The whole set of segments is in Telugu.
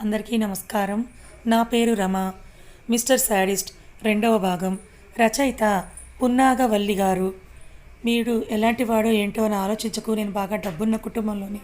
అందరికీ నమస్కారం. నా పేరు రమ. మిస్టర్ శాడిస్ట్ రెండవ భాగం. రచయిత పున్నాగవల్లి గారు. మీరు ఎలాంటి వాడో ఏంటో అని ఆలోచించకు నేను బాగా డబ్బున్న కుటుంబంలోని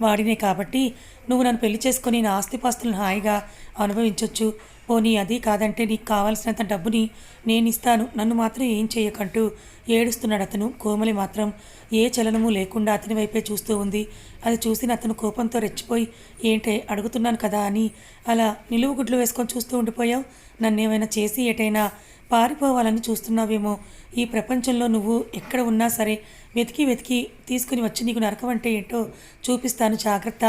వాడినే కాబట్టి నువ్వు నన్ను పెళ్ళి చేసుకుని నా ఆస్తిపాస్తులను హాయిగా అనుభవించవచ్చు పోనీ అది కాదంటే నీకు కావాల్సినంత డబ్బుని నేను ఇస్తాను నన్ను మాత్రం ఏం చేయకంటూ ఏడుస్తున్నాడు అతను. కోమలి మాత్రం ఏ చలనము లేకుండా అతని వైపే చూస్తూ ఉంది. అది చూసిన అతను కోపంతో రెచ్చిపోయి ఏంటే అడుగుతున్నాను కదా అని అలా నిలువు గుడ్లు వేసుకొని చూస్తూ ఉండిపోయావు. నన్నేమైనా చేసి ఎటైనా పారిపోవాలని చూస్తున్నావేమో. ఈ ప్రపంచంలో నువ్వు ఎక్కడ ఉన్నా సరే వెతికి వెతికి తీసుకుని వచ్చి నీకు నరకం అంటే ఏంటో చూపిస్తాను. జాగ్రత్త.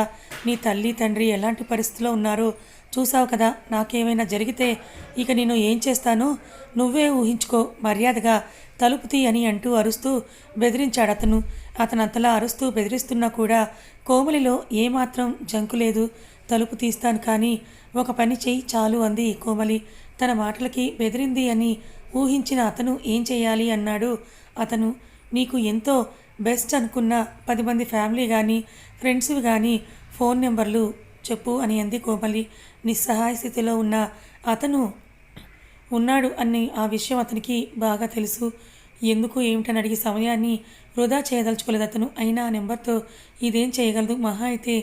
నీ తల్లి తండ్రి ఎలాంటి పరిస్థితిలో ఉన్నారో చూసావు కదా నాకేమైనా జరిగితే ఇక నేను ఏం చేస్తానో? నువ్వే ఊహించుకో మర్యాదగా తలుపు తీ అని అంటూ అరుస్తూ బెదిరించాడు అతను. అతనంతలా అరుస్తూ బెదిరిస్తున్నా కూడా కోమలిలో ఏమాత్రం జంకు లేదు. తలుపు తీస్తాను కానీ ఒక పని చెయ్యి చాలు అంది కోమలి. తన మాటలకి బెదిరింది అని ఊహించిన అతను ఏం చేయాలి అన్నాడు అతను. నీకు ఎంతో బెస్ట్ అనుకున్న పది మంది ఫ్యామిలీ కానీ ఫ్రెండ్స్ కానీ ఫోన్ నెంబర్లు చెప్పు అని అంది కోమలి. నిస్సహాయ స్థితిలో ఉన్న అతను ఉన్నాడు అని ఆ విషయం అతనికి బాగా తెలుసు. ఎందుకు ఏమిటని అడిగి సమయాన్ని వృధా చేయదలుచుకోలేదు అతను. అయినా ఆ నెంబర్తో ఇదేం చేయగలదు? మహా అయితే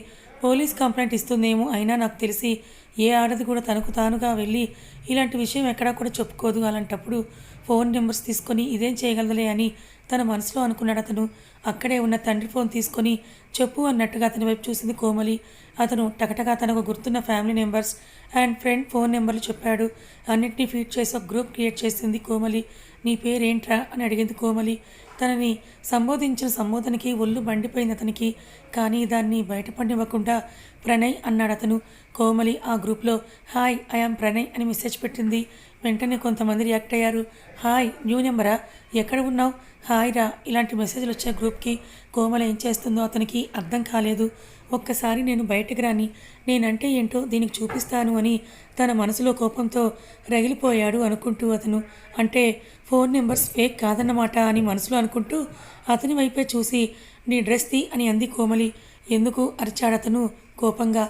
పోలీస్ కంప్లైంట్ ఇస్తుందేమో అయినా నాకు తెలిసి ఏ ఆడది కూడా తనకు తానుగా వెళ్ళి ఇలాంటి విషయం ఎక్కడా కూడా చెప్పుకోదు. అలాంటప్పుడు ఫోన్ నెంబర్స్ తీసుకొని ఇదేం చేయగలదులే అని తన మనసులో అనుకున్నాడు అతను. అక్కడే ఉన్న తండ్రి ఫోన్ తీసుకొని చెప్పు అన్నట్టుగా అతని వైపు చూసింది కోమలి. అతను టకటగా తనకు గుర్తున్న family numbers and friend phone నెంబర్లు చెప్పాడు. అన్నిటినీ ఫీడ్ చేసి ఒక గ్రూప్ క్రియేట్ చేసింది కోమలి. నీ పేరేంట్రా అని అడిగింది కోమలి. తనని సంబోధించిన సంబోధనకి ఒళ్ళు బండిపోయింది అతనికి. కానీ దాన్ని బయటపడివ్వకుండా ప్రణయ్ అన్నాడు అతను. కోమలి ఆ గ్రూప్లో హాయ్ ఐఆమ్ ప్రణయ్ అని మెసేజ్ పెట్టింది. వెంటనే కొంతమంది రియాక్ట్ అయ్యారు. హాయ్ న్యూ నెంబరా? ఎక్కడ ఉన్నావు? హాయ్ రా. ఇలాంటి మెసేజ్లు వచ్చే గ్రూప్కి కోమల ఏం చేస్తుందో అతనికి అర్థం కాలేదు. ఒక్కసారి నేను బయటకు రాని నేనంటే ఏంటో దీనికి చూపిస్తాను అని తన మనసులో కోపంతో రగిలిపోయాడు అనుకుంటూ అతను. అంటే ఫోన్ నెంబర్స్ ఫేక్ కాదన్నమాట అని మనసులో అనుకుంటూ అతని వైపే చూసి నీ డ్రెస్ తీ అని అంది కోమలి. ఎందుకు? అరిచాడతను కోపంగా.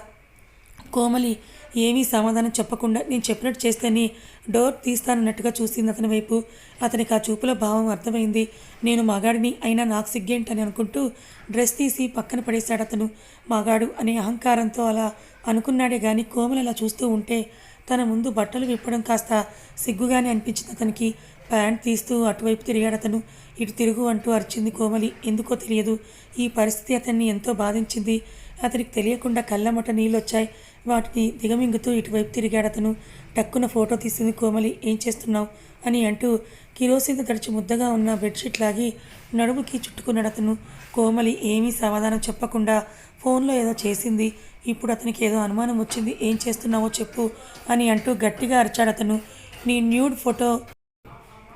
కోమలి ఏమీ సమాధానం చెప్పకుండా నేను చెప్పినట్టు చేస్తేనే డోర్ తీస్తానన్నట్టుగా చూసింది అతని వైపు. అతనికి ఆ చూపులో భావం అర్థమైంది. నేను మగాడిని అయినా నాకు సిగ్గేంటని అనుకుంటూ డ్రెస్ తీసి పక్కన పడేశాడు అతను. మగాడు అనే అహంకారంతో అలా అనుకున్నాడే కానీ కోమలు అలా చూస్తూ ఉంటే తన ముందు బట్టలు విప్పడం కాస్త సిగ్గుగానే అనిపించింది అతనికి. ప్యాంట్ తీస్తూ అటువైపు తిరిగాడు అతను. ఇటు తిరుగు అంటూ అరిచింది కోమలి. ఎందుకో తెలియదు. ఈ పరిస్థితి అతన్ని ఎంతో బాధించింది. అతనికి తెలియకుండా కళ్ళమట నీళ్ళు వచ్చాయి వాటిని దిగమింగుతూ ఇటువైపు తిరిగాడు అతను టక్కున ఫోటో తీసింది కోమలి ఏం చేస్తున్నావు? అని అంటూ కిరోసిన్ తడిచి ముద్దగా ఉన్న బెడ్షీట్ లాగి నడుముకి చుట్టుకున్నాడు అతను. కోమలి ఏమీ సమాధానం చెప్పకుండా ఫోన్లో ఏదో చేసింది. ఇప్పుడు అతనికి ఏదో అనుమానం వచ్చింది. ఏం చేస్తున్నావో చెప్పు అని అంటూ గట్టిగా అరిచాడు అతను. నీ న్యూడ్ ఫోటో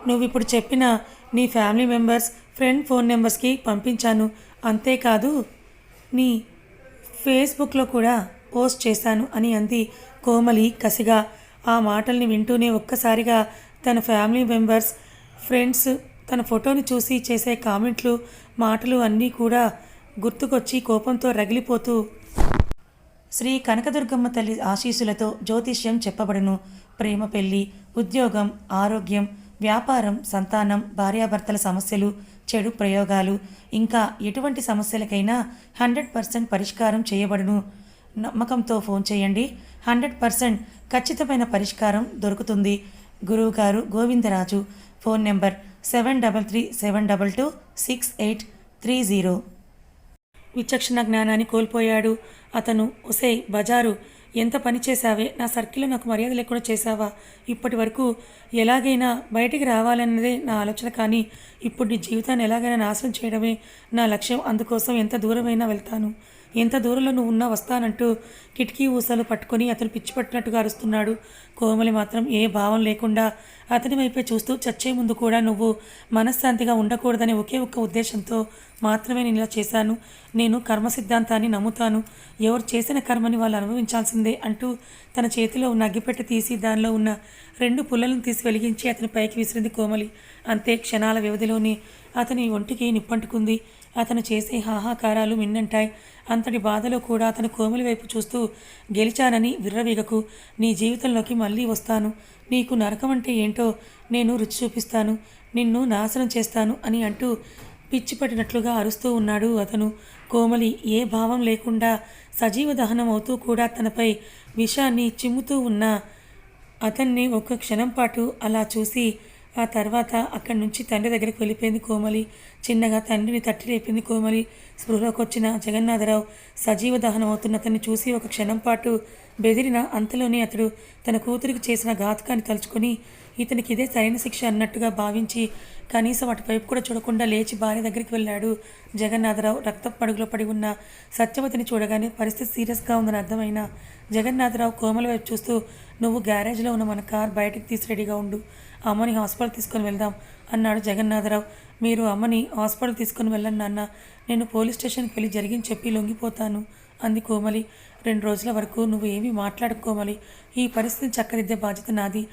నువ్వు ఇప్పుడు చెప్పిన నీ ఫ్యామిలీ మెంబర్స్ ఫ్రెండ్ ఫోన్ నెంబర్స్కి పంపించాను. అంతేకాదు నీ ఫేస్బుక్లో కూడా పోస్ట్ చేశాను అని అంది. కోమలి కసిగా. ఆ మాటల్ని వింటూనే ఒక్కసారిగా తన ఫ్యామిలీ మెంబర్స్ ఫ్రెండ్స్ తన ఫోటోని చూసి చేసే కామెంట్లు మాటలు అన్నీ కూడా గుర్తుకొచ్చి కోపంతో రగిలిపోతూ శ్రీ కనకదుర్గమ్మ తల్లి ఆశీస్సులతో జ్యోతిష్యం చెప్పబడును. ప్రేమ పెళ్ళి ఉద్యోగం ఆరోగ్యం వ్యాపారం సంతానం భార్యాభర్తల సమస్యలు చెడు ప్రయోగాలు ఇంకా ఎటువంటి సమస్యలకైనా హండ్రెడ్ పర్సెంట్ పరిష్కారం చేయబడును. నమ్మకంతో ఫోన్ చేయండి. హండ్రెడ్ పర్సెంట్ ఖచ్చితమైన పరిష్కారం దొరుకుతుంది. గురువుగారు Govindaraju phone number seven double three seven double two six eight three zero. విచక్షణ జ్ఞానాన్ని కోల్పోయాడు. అతను ఒసే బజారు ఎంత పని చేశావే? నా సర్కిల్లో నాకు మర్యాద లేకుండా చేశావా? ఇప్పటి వరకు ఎలాగైనా బయటికి రావాలన్నదే నా ఆలోచన కానీ ఇప్పుడు నీ జీవితాన్ని ఎలాగైనా నాశనం చేయడమే నా లక్ష్యం. అందుకోసం ఎంత దూరమైనా వెళ్తాను. ఎంత దూరంలో నువ్వు ఉన్నా వస్తానంటూ కిటికీ ఊసలు పట్టుకొని అతను పిచ్చి పట్టినట్టుగా అరుస్తున్నాడు. కోమలి మాత్రం ఏ భావం లేకుండా అతని వైపే చూస్తూ చచ్చే ముందు కూడా నువ్వు మనశ్శాంతిగా ఉండకూడదనే ఒకే ఒక్క ఉద్దేశంతో మాత్రమే నేను ఇలా చేశాను. నేను కర్మ సిద్ధాంతాన్ని నమ్ముతాను. ఎవరు చేసిన కర్మని వాళ్ళు అనుభవించాల్సిందే అంటూ తన చేతిలో ఉన్న అగ్గిపెట్టె తీసి దానిలో ఉన్న రెండు పుల్లలను తీసి వెలిగించి అతని పైకి విసిరింది కోమలి. అంతే క్షణాల వ్యవధిలోనే అతని ఒంటికి నిప్పంటుకుంది. అతను చేసే హాహాకారాలు మిన్నంటాయి. అంతటి బాధలో కూడా అతను కోమలి వైపు చూస్తూ గెలిచానని విర్రవీగకు నీ జీవితంలోకి మళ్ళీ వస్తాను. నీకు నరకం అంటే ఏంటో నేను రుచి చూపిస్తాను. నిన్ను నాశనం చేస్తాను అని అంటూ పిచ్చి పట్టినట్లుగా అరుస్తూ ఉన్నాడు అతను. కోమలి ఏ భావం లేకుండా సజీవ దహనం అవుతూ కూడా తనపై విషాన్ని చిమ్ముతూ ఉన్న అతన్ని ఒక క్షణం పాటు అలా చూసి ఆ తర్వాత అక్కడి నుంచి తండ్రి దగ్గరికి వెళ్ళిపోయింది కోమలి. చిన్నగా తండ్రిని తట్టి లేపింది కోమలి. స్పృహలోకి వచ్చిన జగన్నాథరావు సజీవ దహనం అవుతున్న అతన్ని చూసి ఒక క్షణం పాటు బెదిరిన అంతలోనే అతడు తన కూతురికి చేసిన ఘాతకాన్ని తలుచుకొని ఇతనికి ఇదే సరైన శిక్ష అన్నట్టుగా భావించి కనీసం అటువైపు కూడా చూడకుండా లేచి భార్య దగ్గరికి వెళ్ళాడు జగన్నాథరావు. రక్త పడుగులో పడి ఉన్న సత్యవతిని చూడగానే పరిస్థితి సీరియస్గా ఉందని అర్థమైన జగన్నాథరావు కోమల వైపు చూస్తూ నువ్వు గ్యారేజ్లో ఉన్న మన కార్ బయటకు తీసి రెడీగా ఉండు. అమ్మని హాస్పిటల్ తీసుకొని వెళ్దాం అన్నాడు జగన్నాథరావు. మీరు అమ్మని హాస్పిటల్ తీసుకొని వెళ్ళండి నాన్న. నేను పోలీస్ స్టేషన్కి వెళ్ళి జరిగింది చెప్పి లొంగిపోతాను అంది కోమలి. రెండు రోజుల వరకు నువ్వు ఏమీ మాట్లాడుకోమలి ఈ పరిస్థితిని చక్కదిద్దే బాధ్యత నాది.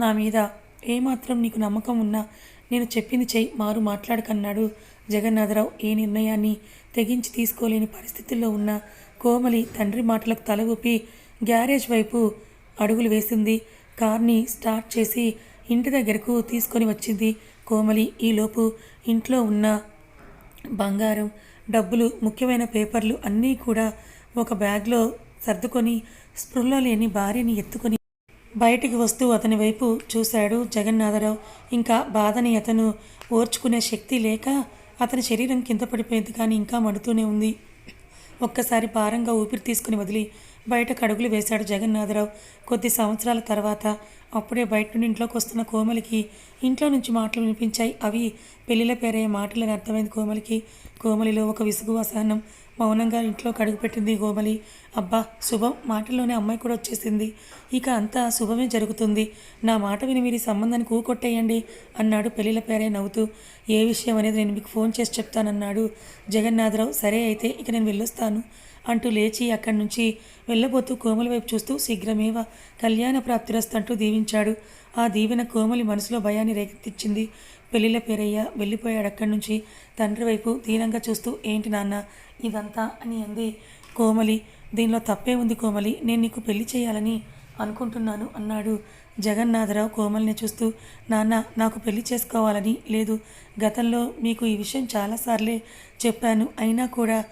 నా మీద ఏమాత్రం నీకు నమ్మకం ఉన్నా నేను చెప్పింది చెయ్యి మారు మాట్లాడకన్నాడు జగన్నాథరావు. ఏ నిర్ణయాన్ని తెగించి తీసుకోలేని పరిస్థితుల్లో ఉన్న కోమలి తండ్రి మాటలకు తల ఊపి గ్యారేజ్ వైపు అడుగులు వేసింది. కార్ని స్టార్ట్ చేసి ఇంటి దగ్గరకు తీసుకొని వచ్చింది కోమలి. ఈలోపు ఇంట్లో ఉన్న బంగారం డబ్బులు ముఖ్యమైన పేపర్లు అన్నీ కూడా ఒక బ్యాగ్లో సర్దుకొని స్పృహలో లేని భార్యని ఎత్తుకొని బయటికి వస్తూ అతని వైపు చూశాడు జగన్నాథరావు. ఇంకా బాధని అతను ఓర్చుకునే శక్తి లేక అతని శరీరం కింద పడిపోయింది కానీ ఇంకా మడుతూనే ఉంది. ఒక్కసారి భారంగా ఊపిరి తీసుకుని వదిలి బయటకు అడుగులు వేశాడు జగన్నాథరావు. కొద్ది సంవత్సరాల తర్వాత అప్పుడే బయట నుండి ఇంట్లోకి వస్తున్న కోమలికి ఇంట్లో నుంచి మాటలు వినిపించాయి. అవి పెళ్ళిల పేరయ్యే మాటలని అర్థమైంది కోమలికి. కోమలిలో ఒక విసుగు అసహనం మౌనంగా ఇంట్లో కడుగుపెట్టింది కోమలి అబ్బా శుభం. మాటల్లోనే అమ్మాయి కూడా వచ్చేసింది. ఇక అంతా శుభమే జరుగుతుంది. నా మాట విని మీరు సంబంధాన్ని కూకొట్టేయండి అన్నాడు పెళ్ళిల పేరే నవ్వుతూ. ఏ విషయం అనేది నేను మీకు ఫోన్ చేసి చెప్తానన్నాడు. జగన్నాథరావు సరే అయితే ఇక నేను వెళ్ళొస్తాను అంటూ లేచి అక్కడి నుంచి వెళ్ళబోతూ కోమలి వైపు చూస్తూ శీఘ్రమేవ? కళ్యాణ ప్రాప్తిరస్తంటూ దీవించాడు. ఆ దీవెన కోమలి మనసులో భయాన్ని రేకెత్తించింది పెళ్ళిళ్ళ పేరయ్య వెళ్ళిపోయాడు అక్కడి నుంచి. తండ్రి వైపు దీనంగా చూస్తూ ఏంటి నాన్న? ఇదంతా అని అంది. కోమలి దీనిలో తప్పే ఉంది కోమలి. నేను నీకు పెళ్ళి చేయాలని అనుకుంటున్నాను అన్నాడు. జగన్నాథరావు కోమల్ని చూస్తూ నాన్న నాకు పెళ్ళి చేసుకోవాలని లేదు. గతంలో మీకు ఈ విషయం చాలాసార్లే చెప్పాను. అయినా కూడా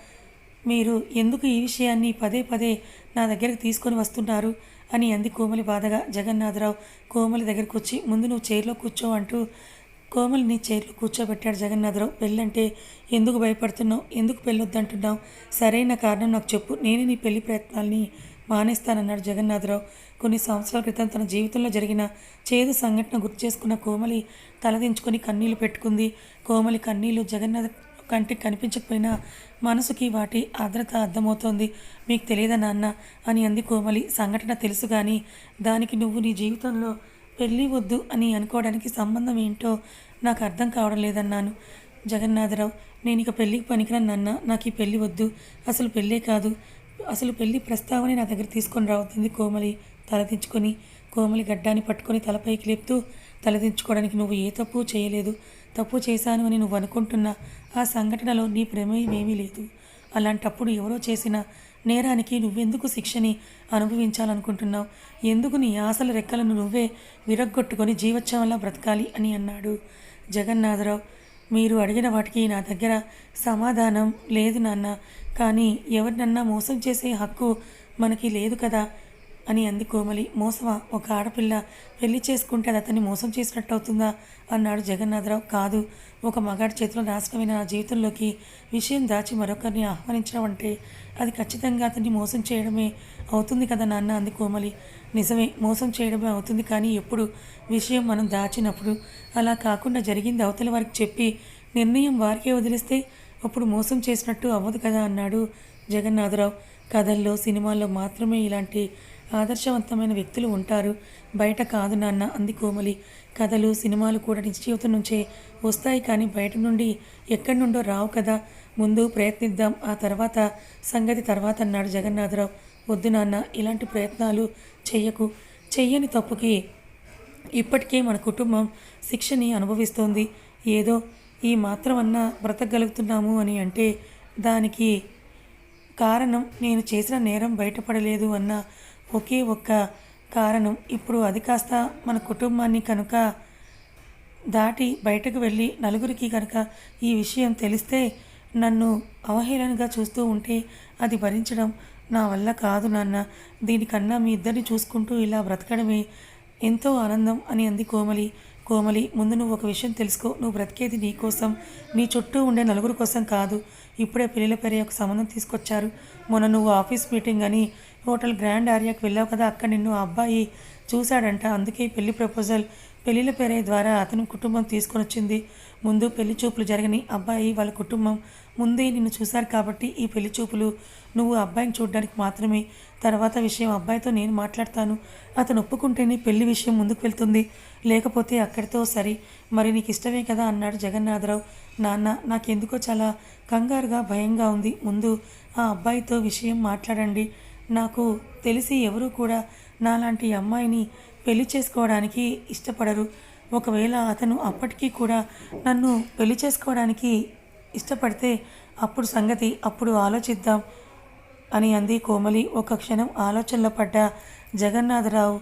మీరు ఎందుకు ఈ విషయాన్ని పదే పదే నా దగ్గరకు తీసుకొని వస్తున్నారు? అని అంది కోమలి బాధగా. జగన్నాథరావు కోమలి దగ్గరకు వచ్చి ముందు నువ్వు చైర్లో కూర్చో అంటూ కోమలిని చైర్లో కూర్చోబెట్టాడు జగన్నాథరావు. పెళ్ళంటే ఎందుకు భయపడుతున్నావు? ఎందుకు పెళ్ళొద్దంటున్నావు? సరైన కారణం నాకు చెప్పు. నేనే నీ పెళ్ళి ప్రయత్నాల్ని మానేస్తానన్నాడు జగన్నాథరావు. కొన్ని సంవత్సరాల క్రితం తన జీవితంలో జరిగిన చేదు సంఘటన గుర్తు చేసుకున్న కోమలి తలదించుకొని కన్నీళ్ళు పెట్టుకుంది. కోమలి కన్నీళ్ళు జగన్నాథ కంటికి కనిపించకపోయినా మనసుకి వాటి ఆర్ద్రత అర్థమవుతోంది. మీకు తెలియదా నాన్న? అని అంది కోమలి. సంఘటన తెలుసు కానీ దానికి నువ్వు నీ జీవితంలో పెళ్ళి వద్దు అని అనుకోవడానికి సంబంధం ఏంటో నాకు అర్థం కావడం లేదన్నాను. జగన్నాథరావు నేను ఇక పెళ్ళికి పనికిరాను నాన్న. నాకు ఈ పెళ్ళి వద్దు. అసలు పెళ్ళే కాదు. అసలు పెళ్ళి ప్రస్తావన నా దగ్గర తీసుకొని రావుతుంది కోమలి తలదించుకొని కోమలి గడ్డాన్ని పట్టుకొని తలపైకి లేపుతూ తలదించుకోవడానికి నువ్వు ఏ తప్పు చేయలేదు. తప్పు చేశాను అని నువ్వు అనుకుంటున్నా. ఆ సంఘటనలో నీ ప్రమేయం ఏమీ లేదు. అలాంటప్పుడు ఎవరో చేసిన నేరానికి నువ్వెందుకు శిక్షని అనుభవించాలనుకుంటున్నావు? ఎందుకు నీ ఆశల రెక్కలను నువ్వే విరగ్గొట్టుకొని జీవోత్సవంలా బ్రతకాలి అని అన్నాడు. జగన్నాథరావు మీరు అడిగిన వాటికి నా దగ్గర సమాధానం లేదు నాన్న. కానీ ఎవరినన్నా మోసం చేసే హక్కు మనకి లేదు కదా. అని అంది కోమలి. మోసమా? ఒక ఆడపిల్ల పెళ్ళి చేసుకుంటే అది అతన్ని మోసం చేసినట్టు అవుతుందా అన్నాడు జగన్నాథరావు. కాదు. ఒక మగాడి చేతిలో నాశనమైన నా జీవితంలోకి విషయం దాచి మరొకరిని ఆహ్వానించడం అంటే అది ఖచ్చితంగా అతన్ని మోసం చేయడమే అవుతుంది కదా నాన్న? అంది కోమలి. నిజమే. మోసం చేయడమే అవుతుంది కానీ ఎప్పుడు? విషయం మనం దాచినప్పుడు. అలా కాకుండా జరిగింది అవతల వారికి చెప్పి నిర్ణయం వారికే వదిలేస్తే అప్పుడు మోసం చేసినట్టు అవ్వదు కదా? అన్నాడు జగన్నాథరావు. కథల్లో సినిమాల్లో మాత్రమే ఇలాంటి ఆదర్శవంతమైన వ్యక్తులు ఉంటారు. బయట కాదు నాన్న అంది కోమలి. కథలు సినిమాలు కూడా నిశ్చయితం నుంచే వస్తాయి కానీ బయట నుండి ఎక్కడి నుండో రావు కదా. ముందు ప్రయత్నిద్దాం ఆ తర్వాత సంగతి తర్వాత అన్నాడు జగన్నాథరావు. వద్దు నాన్న ఇలాంటి ప్రయత్నాలు చెయ్యకు. చెయ్యని తప్పుకి ఇప్పటికే మన కుటుంబం శిక్షని అనుభవిస్తోంది. ఏదో ఈ మాత్రం అన్నా బ్రతకగలుగుతున్నాము అని అంటే దానికి కారణం నేను చేసిన నేరం బయటపడలేదు అన్న ఒకే ఒక్క కారణం. ఇప్పుడు అది కాస్త మన కుటుంబాన్ని కనుక దాటి బయటకు వెళ్ళి నలుగురికి కనుక ఈ విషయం తెలిస్తే నన్ను అవహేళనగా చూస్తూ ఉంటే అది భరించడం నా వల్ల కాదు నాన్న. దీనికన్నా మీ ఇద్దరిని చూసుకుంటూ ఇలా బ్రతకడమే ఎంతో ఆనందం అని అంది కోమలి. కోమలి ముందు నువ్వు ఒక విషయం తెలుసుకో. నువ్వు బ్రతికేది నీ కోసం. నీ చుట్టూ ఉండే నలుగురు కోసం కాదు. ఇప్పుడే పిల్లల పేరు ఒక సంబంధం తీసుకొచ్చారు. మొన్న నువ్వు ఆఫీస్ మీటింగ్ అని హోటల్ గ్రాండ్ ఆరియాకి వెళ్ళావు కదా అక్కడ నిన్ను ఆ అబ్బాయి చూశాడంట. అందుకే పెళ్ళి ప్రపోజల్ పెళ్ళిల పేరే ద్వారా అతను కుటుంబం తీసుకొని వచ్చింది. ముందు పెళ్ళి చూపులు జరగని అబ్బాయి వాళ్ళ కుటుంబం ముందే నిన్ను చూశారు కాబట్టి ఈ పెళ్ళి చూపులు నువ్వు అబ్బాయిని చూడడానికి మాత్రమే. తర్వాత విషయం అబ్బాయితో నేను మాట్లాడతాను. అతను ఒప్పుకుంటేనే పెళ్ళి విషయం ముందుకు వెళ్తుంది. లేకపోతే అక్కడితో సరి. మరి నీకు ఇష్టమే కదా అన్నాడు జగన్నాథరావు. నాన్న నాకెందుకో చాలా కంగారుగా భయంగా ఉంది. ముందు ఆ అబ్బాయితో విషయం మాట్లాడండి. నాకు తెలిసి ఎవరు కూడా నాలాంటి అమ్మాయిని పెళ్ళి చేసుకోవడానికి ఇష్టపడరు. ఒకవేళ అతను అప్పటికీ కూడా నన్ను పెళ్ళి చేసుకోవడానికి ఇష్టపడితే అప్పుడు సంగతి అప్పుడు ఆలోచిద్దాం అని అంది కోమలి. ఒక క్షణం ఆలోచనలో పడ్డ జగన్నాథరావు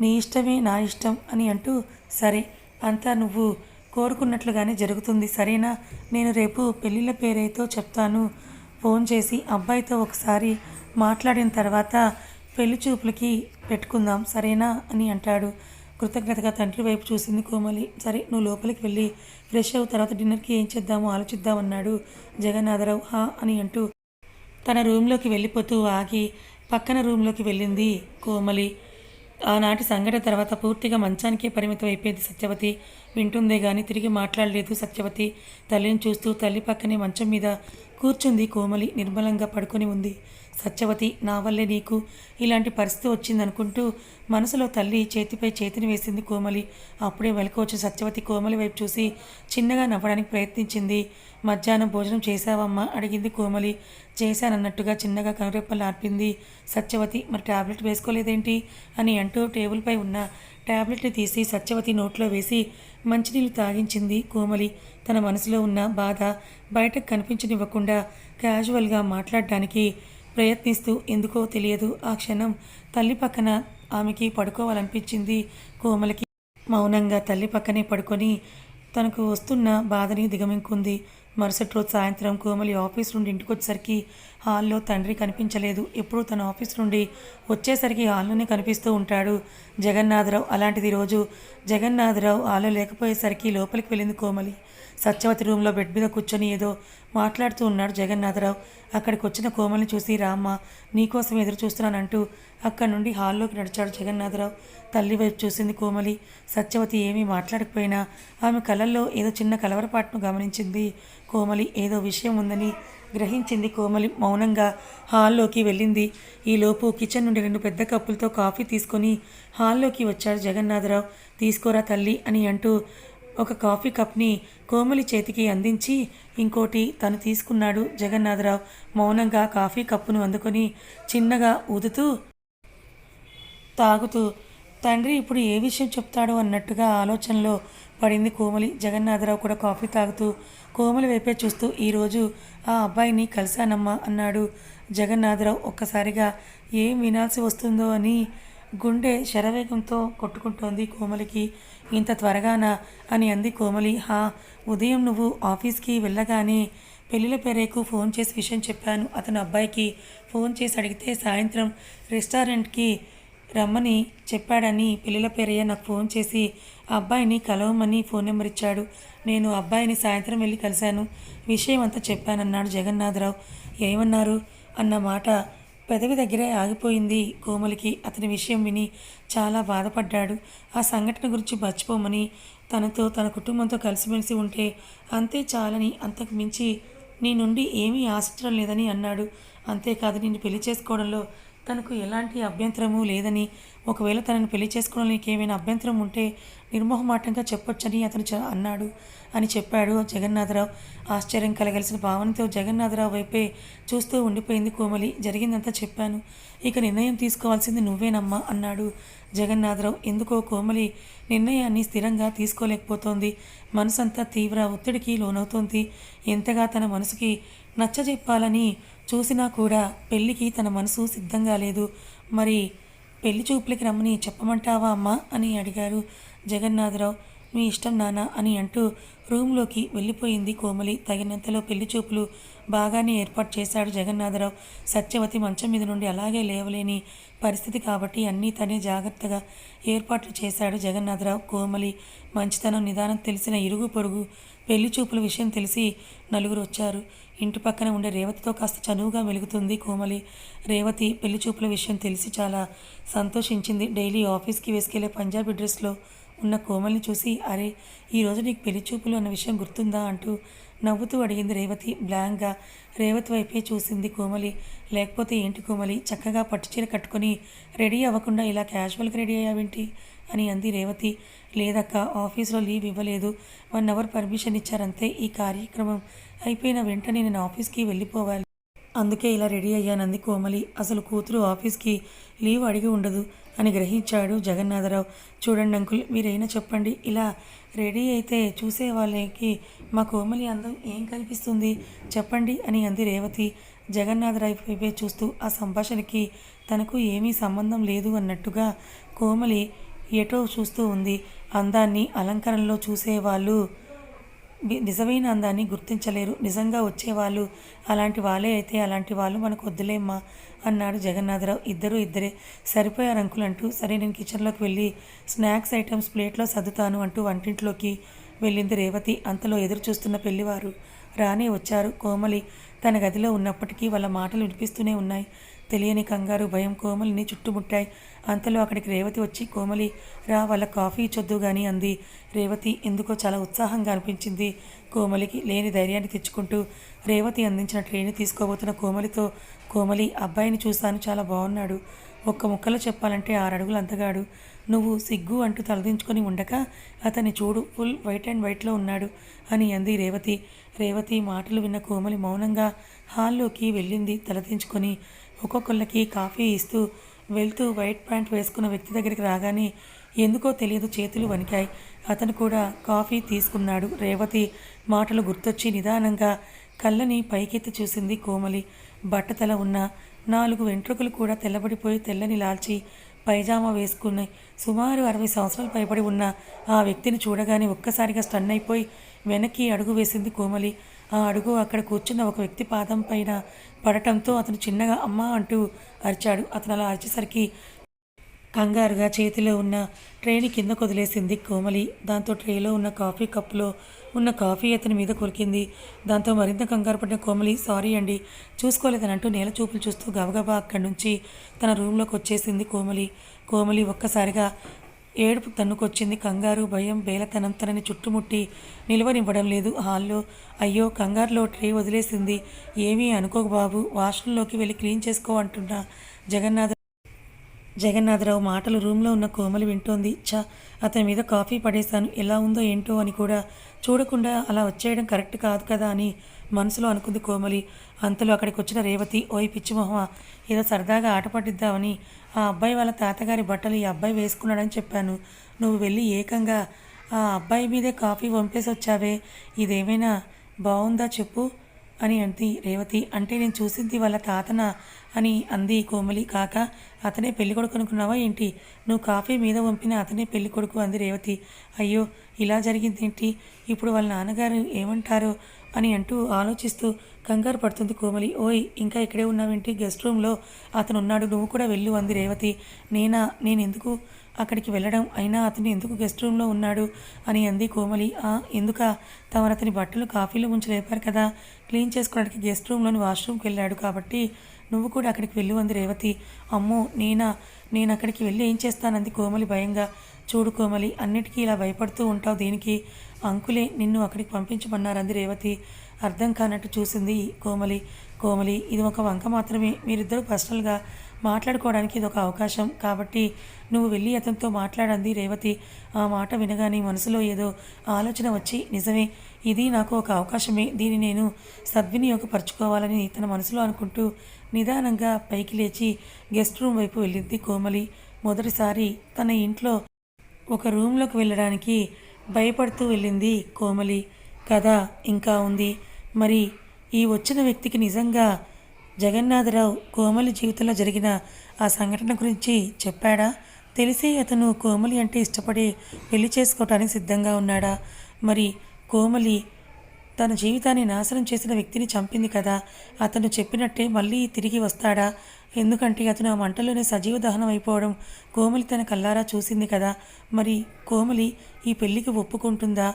నీ ఇష్టమే నా ఇష్టం అని అంటూ సరే అంతా నువ్వు కోరుకున్నట్లుగానే జరుగుతుంది. సరేనా? నేను రేపు పెళ్ళిళ్ళ పేరేతో చెప్తాను. ఫోన్ చేసి అబ్బాయితో ఒకసారి మాట్లాడిన తర్వాత పెళ్ళి చూపులకి పెట్టుకుందాం సరేనా అని అంటాడు. కృతజ్ఞతగా తండ్రి వైపు చూసింది కోమలి. సరే నువ్వు లోపలికి వెళ్ళి ఫ్రెష్ అవ్వు తర్వాత డిన్నర్కి ఏం చేద్దామో ఆలోచిద్దాం అన్నాడు జగన్నాథరావు. హా అని అంటూ తన రూమ్లోకి వెళ్ళిపోతూ ఆగి పక్కన రూమ్లోకి వెళ్ళింది కోమలి. ఆనాటి సంఘటన తర్వాత పూర్తిగా మంచానికే పరిమితం అయిపోయింది సత్యవతి. వింటుందే గాని తిరిగి మాట్లాడలేదు సత్యవతి. తల్లిని చూస్తూ తల్లి పక్కనే మంచం మీద కూర్చుంది కోమలి. నిర్మలంగా పడుకొని ఉంది. సత్యవతి నా వల్లే నీకు ఇలాంటి పరిస్థితి వచ్చిందనుకుంటూ మనసులో తల్లి చేతిపై చేతిని వేసింది కోమలి. అప్పుడే వెలకొచ్చి సత్యవతి కోమలి వైపు చూసి చిన్నగా నవ్వడానికి ప్రయత్నించింది. మధ్యాహ్నం భోజనం చేశావమ్మా? అడిగింది కోమలి. చేశానన్నట్టుగా చిన్నగా కనురెప్పలు ఆర్పింది సత్యవతి. మరి టాబ్లెట్ వేసుకోలేదేంటి? అని అంటూ టేబుల్పై ఉన్న టాబ్లెట్ని తీసి సత్యవతి నోట్లో వేసి మంచినీళ్ళు తాగించింది కోమలి. తన మనసులో ఉన్న బాధ బయటకు కనిపించనివ్వకుండా క్యాజువల్గా మాట్లాడడానికి ప్రయత్నిస్తూ ఎందుకో తెలియదు. ఆ క్షణం తల్లి పక్కన ఆమెకి పడుకోవాలనిపించింది. కోమలికి మౌనంగా తల్లి పక్కనే పడుకొని తనకు వస్తున్న బాధని దిగమింకుంది. మరుసటి రోజు సాయంత్రం కోమలి ఆఫీస్ నుండి ఇంటికొచ్చేసరికి హాల్లో తండ్రి కనిపించలేదు. ఎప్పుడూ తన ఆఫీస్ నుండి వచ్చేసరికి హాల్లోనే కనిపిస్తూ ఉంటాడు. జగన్నాథరావు అలాంటిది రోజు. జగన్నాథరావు హాల్లో లేకపోయేసరికి లోపలికి వెళ్ళింది కోమలి. సత్యవతి రూమ్లో బెడ్ మీద కూర్చొని ఏదో మాట్లాడుతూ ఉన్నాడు జగన్నాథరావు. అక్కడికి వచ్చిన కోమల్ని చూసి రామ్మ నీకోసం ఎదురు చూస్తున్నానంటూ అక్కడి నుండి హాల్లోకి నడిచాడు జగన్నాథరావు. తల్లి వైపు చూసింది కోమలి. సత్యవతి ఏమీ మాట్లాడకపోయినా ఆమె కళ్ళల్లో ఏదో చిన్న కలవరపాటును గమనించింది. కోమలి ఏదో విషయం ఉందని గ్రహించింది కోమలి. మౌనంగా హాల్లోకి వెళ్ళింది. ఈలోపు కిచెన్ నుండి రెండు పెద్ద కప్పులతో కాఫీ తీసుకొని హాల్లోకి వచ్చారు జగన్నాథరావు. తీసుకోరా తల్లి అని అంటూ ఒక కాఫీ కప్ని కోమలి చేతికి అందించి ఇంకోటి తను తీసుకున్నాడు జగన్నాథరావు. మౌనంగా కాఫీ కప్పును అందుకొని చిన్నగా ఊదుతూ తాగుతూ తండ్రి ఇప్పుడు ఏ విషయం చెప్తాడో అన్నట్టుగా ఆలోచనలో పడింది కోమలి. జగన్నాథరావు కూడా కాఫీ తాగుతూ కోమలి వైపే చూస్తూ ఈరోజు ఆ అబ్బాయిని కలిశానమ్మా అన్నాడు జగన్నాథరావు ఒక్కసారిగా. ఏం వినాల్సి వస్తుందో అని గుండె శరవేగంతో కొట్టుకుంటోంది కోమలికి. ఇంత త్వరగానా అని అంది కోమలి. హా ఉదయం నువ్వు ఆఫీస్కి వెళ్ళగానే పెళ్ళిల పేరేకు ఫోన్ చేసి విషయం చెప్పాను. అతను అబ్బాయికి ఫోన్ చేసి అడిగితే సాయంత్రం రెస్టారెంట్కి రమ్మని చెప్పాడని పెళ్ళిల పేరయ్య నాకు ఫోన్ చేసి అబ్బాయిని కలవమని ఫోన్ నెంబర్ ఇచ్చాడు. నేను అబ్బాయిని సాయంత్రం వెళ్ళి కలిశాను. విషయం అంతా చెప్పానన్నాడు జగన్నాథరావు. ఏమన్నారు? అన్న మాట పెదవి దగ్గరే ఆగిపోయింది కోమలికి. అతని విషయం విని చాలా బాధపడ్డాడు. ఆ సంఘటన గురించి మర్చిపోమని తనతో తన కుటుంబంతో కలిసిమెలిసి ఉంటే అంతే చాలని అంతకు మించి నీ నుండి ఏమీ ఆశించడం లేదని అన్నాడు. అంతేకాదు నిన్ను పెళ్ళి చేసుకోవడంలో తనకు ఎలాంటి అభ్యంతరము లేదని ఒకవేళ తనను పెళ్ళి చేసుకోవడానికి ఏమైనా అభ్యంతరం ఉంటే నిర్మోహమాటంగా చెప్పొచ్చని అతను చ- అన్నాడు అని చెప్పాడు జగన్నాథరావు. ఆశ్చర్యం కలగలిసిన భావనతో జగన్నాథరావు వైపే చూస్తూ ఉండిపోయింది కోమలి. జరిగిందంతా చెప్పాను. ఇక నిర్ణయం తీసుకోవాల్సింది నువ్వేనమ్మా అన్నాడు జగన్నాథరావు. ఎందుకో కోమలి నిర్ణయాన్ని స్థిరంగా తీసుకోలేకపోతోంది. మనసంతా తీవ్ర ఒత్తిడికి లోనవుతోంది. ఎంతగా తన మనసుకి నచ్చజెప్పాలని చూసినా కూడా పెళ్ళికి తన మనసు సిద్ధంగా లేదు. మరి పెళ్ళి చూపులకి రమ్మని చెప్పమంటావా అమ్మా అని అడిగారు జగన్నాథరావు మీ ఇష్టం నాన్న అని అంటూ రూమ్లోకి వెళ్ళిపోయింది కోమలి. తగినంతలో పెళ్ళి చూపులు బాగానే ఏర్పాటు చేశాడు జగన్నాథరావు. సత్యవతి మంచం మీద నుండి అలాగే లేవలేని పరిస్థితి కాబట్టి అన్నీ తనే జాగ్రత్తగా ఏర్పాట్లు చేశాడు జగన్నాథరావు. కోమలి మంచితనం నిదానం తెలిసిన ఇరుగు పొరుగు పెళ్ళి చూపుల విషయం తెలిసి నలుగురు వచ్చారు. ఇంటి పక్కన ఉండే రేవతితో కాస్త చనువుగా వెలుగుతుంది కోమలి. రేవతి పెళ్ళి చూపుల విషయం తెలిసి చాలా సంతోషించింది. డైలీ ఆఫీస్కి వేసుకెళ్ళే పంజాబీ డ్రెస్లో ఉన్న కోమల్ని చూసి అరే ఈరోజు నీకు పెళ్ళి చూపులు అన్న విషయం గుర్తుందా? అంటూ నవ్వుతూ అడిగింది రేవతి బ్లాంక్గా. రేవతి వైపే చూసింది కోమలి. లేకపోతే ఏంటి కోమలి చక్కగా పట్టుచీర కట్టుకొని రెడీ అవ్వకుండా ఇలా క్యాజువల్గా రెడీ అయ్యావేంటి? అని అంది రేవతి. లేదక్క ఆఫీస్లో లీవ్ ఇవ్వలేదు. వన్ అవర్ పర్మిషన్ ఇచ్చారంతే. ఈ కార్యక్రమం అయిపోయిన వెంటనే నేను ఆఫీస్కి వెళ్ళిపోవాలి. అందుకే ఇలా రెడీ అయ్యానంది కోమలి. అసలు కూతురు ఆఫీస్కి లీవ్ అడిగి ఉండదు అని గ్రహించాడు జగన్నాథరావు. చూడండి అంకుల్ మీరైనా చెప్పండి. ఇలా రెడీ అయితే చూసే వాళ్ళకి మా కోమలి అందం ఏం కనిపిస్తుంది? చెప్పండి అని అంది రేవతి. జగన్నాథరావు వైపే చూస్తూ ఆ సంభాషణకి తనకు ఏమీ సంబంధం లేదు అన్నట్టుగా కోమలి ఎటో చూస్తూ ఉంది. అందాన్ని అలంకరణలో చూసేవాళ్ళు నిజమైన అందాన్ని గుర్తించలేరు. నిజంగా వచ్చేవాళ్ళు అలాంటి వాళ్ళే అయితే అలాంటి వాళ్ళు మనకు వద్దులేమ్మా అన్నాడు జగన్నాథరావు. ఇద్దరు ఇద్దరే. సరిపోయారు అంకుల్ అంటూ సరే నేను కిచెన్లోకి వెళ్ళి స్నాక్స్ ఐటమ్స్ ప్లేట్లో సర్దుతాను అంటూ వంటింట్లోకి వెళ్ళింది రేవతి. అంతలో ఎదురు చూస్తున్న పెళ్ళివారు రానే వచ్చారు. కోమలి తన గదిలో ఉన్నప్పటికీ వాళ్ళ మాటలు వినిపిస్తూనే ఉన్నాయి. తెలియని కంగారు భయం కోమలిని చుట్టుముట్టాయి. అంతలో అక్కడికి రేవతి వచ్చి కోమలి రా వాళ్ళ కాఫీ ఇచ్చొద్దు గాని అంది. రేవతి ఎందుకో చాలా ఉత్సాహంగా అనిపించింది. కోమలికి లేని ధైర్యాన్ని తెచ్చుకుంటూ రేవతి అందించిన ట్రైన్ తీసుకోబోతున్న కోమలితో కోమలి అబ్బాయిని చూశాను చాలా బాగున్నాడు ఒక్క ముక్కలో చెప్పాలంటే ఆరు అడుగులు అంతగాడు. నువ్వు సిగ్గు అంటూ తలదించుకొని ఉండక అతన్ని చూడు ఫుల్ వైట్ అండ్ వైట్లో ఉన్నాడు అని అంది రేవతి. రేవతి మాటలు విన్న కోమలి మౌనంగా హాల్లోకి వెళ్ళింది తలదించుకొని. ఒక్కొక్కళ్ళకి కాఫీ ఇస్తూ వెళ్తూ వైట్ ప్యాంట్ వేసుకున్న వ్యక్తి దగ్గరికి రాగానే ఎందుకో తెలియదు చేతులు వణికాయి. అతను కూడా కాఫీ తీసుకున్నాడు. రేవతి మాటలు గుర్తొచ్చి నిదానంగా కళ్ళని పైకెత్తి చూసింది కోమలి. బట్టతల ఉన్న నాలుగు వెంట్రుకలు కూడా తెల్లబడిపోయి తెల్లని లాల్చి పైజామా వేసుకున్నాయి. సుమారు అరవై సంవత్సరాలు పైబడి ఉన్న ఆ వ్యక్తిని చూడగానే ఒక్కసారిగా స్టన్ అయిపోయి వెనక్కి అడుగు వేసింది కోమలి. ఆ అడుగు అక్కడ కూర్చున్న ఒక వ్యక్తి పాదం పైన పడటంతో అతను చిన్నగా అమ్మ అంటూ అరిచాడు. అతను అలా అరిచేసరికి కంగారుగా చేతిలో ఉన్న ట్రేని కింద వదిలేసింది కోమలి. దాంతో ట్రేలో ఉన్న కాఫీ కప్పులో ఉన్న కాఫీ అతని మీద కొరికింది. దాంతో మరింత కంగారు పడిన కోమలి సారీ అండి చూసుకోలేదని అంటూ నేల చూపులు చూస్తూ గబగబా అక్కడి నుంచి తన రూమ్లోకి వచ్చేసింది కోమలి. కోమలి ఒక్కసారిగా ఏడుపు తన్నుకొచ్చింది. కంగారు భయం బేలతనం తనని చుట్టుముట్టి నిలవనివ్వడం లేదు. హాల్లో అయ్యో కంగారులో ట్రే వదిలేసింది. ఏమీ అనుకోకు బాబు. వాష్రూంలోకి వెళ్ళి క్లీన్ చేసుకో అంటున్నా జగన్నాథ. జగన్నాథరావు మాటలు రూమ్లో ఉన్న కోమలి వింటోంది. ఛా అతని మీద కాఫీ పడేశాను. ఎలా ఉందో ఏంటో అని కూడా చూడకుండా అలా వచ్చేయడం కరెక్ట్ కాదు కదా అని మనసులో అనుకుంది కోమలి. అంతలో అక్కడికి వచ్చిన రేవతి ఓయ్ పిచ్చిమొహ ఏదో సరదాగా ఆట పట్టిద్దామని ఆ అబ్బాయి వాళ్ళ తాతగారి బట్టలు ఈ అబ్బాయి వేసుకున్నాడని చెప్పాను. నువ్వు వెళ్ళి ఏకంగా ఆ అబ్బాయి మీదే కాఫీ పంపేసి వచ్చావే. ఇదేమైనా బాగుందా చెప్పు అని అంది రేవతి. అంటే నేను చూసింది వాళ్ళ తాతన అని అంది కోమలి. కాక అతనే పెళ్ళి కొడుకు అనుకున్నావా ఏంటి? నువ్వు కాఫీ మీద పంపిన అతనే పెళ్ళి కొడుకు అంది రేవతి. అయ్యో ఇలా జరిగిందేంటి? ఇప్పుడు వాళ్ళ నాన్నగారు ఏమంటారు? అని అంటూ ఆలోచిస్తూ కంగారు పడుతుంది కోమలి. ఓయ్ ఇంకా ఇక్కడే ఉన్నావేంటి? గెస్ట్ రూమ్లో అతను ఉన్నాడు నువ్వు కూడా వెళ్ళు అంది రేవతి. నేనా? నేను ఎందుకు అక్కడికి వెళ్ళడం? అయినా అతను ఎందుకు గెస్ట్ రూమ్లో ఉన్నాడు? అని అంది కోమలి. ఆ ఎందుక? తమరు అతని బట్టలు కాఫీలో ఉంచి లేపారు కదా. క్లీన్ చేసుకోవడానికి గెస్ట్ రూమ్లోని వాష్రూమ్కి వెళ్ళాడు కాబట్టి నువ్వు కూడా అక్కడికి వెళ్ళు అంది రేవతి. అమ్మో నేనా? నేను అక్కడికి వెళ్ళి ఏం చేస్తానంది కోమలి భయంగా. చూడు కోమలి అన్నిటికీ ఇలా భయపడుతూ ఉంటావు దీనికి? అంకులే నిన్ను అక్కడికి పంపించమన్నారంది రేవతి. అర్థం కానట్టు చూసింది కోమలి. కోమలి ఇది ఒక వంక మాత్రమే. మీరిద్దరూ పర్సనల్గా మాట్లాడుకోవడానికి ఇది ఒక అవకాశం. కాబట్టి నువ్వు వెళ్ళి అతనితో మాట్లాడంది రేవతి. ఆ మాట వినగానే మనసులో ఏదో ఆలోచన వచ్చి నిజమే ఇది నాకు ఒక అవకాశమే. దీన్ని నేను సద్వినియోగపరచుకోవాలని తన మనసులో అనుకుంటూ నిదానంగా పైకి లేచి గెస్ట్ రూమ్ వైపు వెళ్ళింది కోమలి. మొదటిసారి తన ఇంట్లో ఒక రూమ్లోకి వెళ్ళడానికి భయపడుతూ వెళ్ళింది కోమలి. కథ ఇంకా ఉంది. మరి ఈ వచ్చిన వ్యక్తికి నిజంగా జగన్నాథరావు కోమలి జీవితంలో జరిగిన ఆ సంఘటన గురించి చెప్పాడా? తెలిసి అతను కోమలి అంటే ఇష్టపడి పెళ్ళి చేసుకోవటానికి సిద్ధంగా ఉన్నాడా? మరి కోమలి తన జీవితాన్ని నాశనం చేసిన వ్యక్తిని చంపింది కదా. అతను చెప్పినట్టే మళ్ళీ తిరిగి వస్తాడా? ఎందుకంటే అతను ఆ మంటలోనే సజీవ దహనం అయిపోవడం కోమలి తన కల్లారా చూసింది కదా. మరి కోమలి ఈ పెళ్ళికి ఒప్పుకుంటుందా?